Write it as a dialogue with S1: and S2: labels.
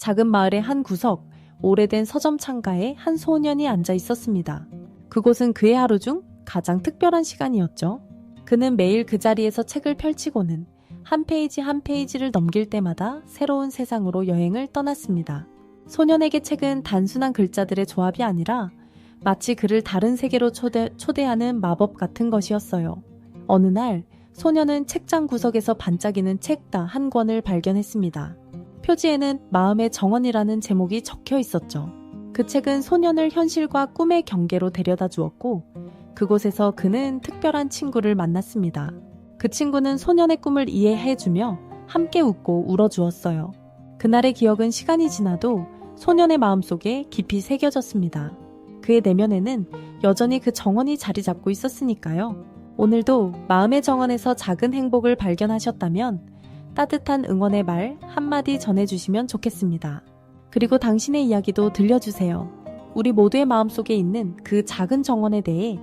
S1: 작은 마을의 한 구석, 오래된 서점 창가에 한 소년이 앉아 있었습니다. 그곳은 그의 하루 중 가장 특별한 시간이었죠. 그는 매일 그 자리에서 책을 펼치고는 한 페이지 한 페이지를 넘길 때마다 새로운 세상으로 여행을 떠났습니다. 소년에게 책은 단순한 글자들의 조합이 아니라 마치 그를 다른 세계로 초대, 초대하는 마법 같은 것이었어요. 어느 날 소년은 책장 구석에서 반짝이는 책 다 한 권을 발견했습니다. 표지에는 마음의 정원이라는 제목이 적혀 있었죠. 그 책은 소년을 현실과 꿈의 경계로 데려다 주었고 그곳에서 그는 특별한 친구를 만났습니다. 그 친구는 소년의 꿈을 이해해주며 함께 웃고 울어주었어요. 그날의 기억은 시간이 지나도 소년의 마음속에 깊이 새겨졌습니다. 그의 내면에는 여전히 그 정원이 자리 잡고 있었으니까요. 오늘도 마음의 정원에서 작은 행복을 발견하셨다면 따뜻한 응원의 말 한마디 전해주시면 좋겠습니다. 그리고 당신의 이야기도 들려주세요. 우리 모두의 마음속에 있는 그 작은 정원에 대해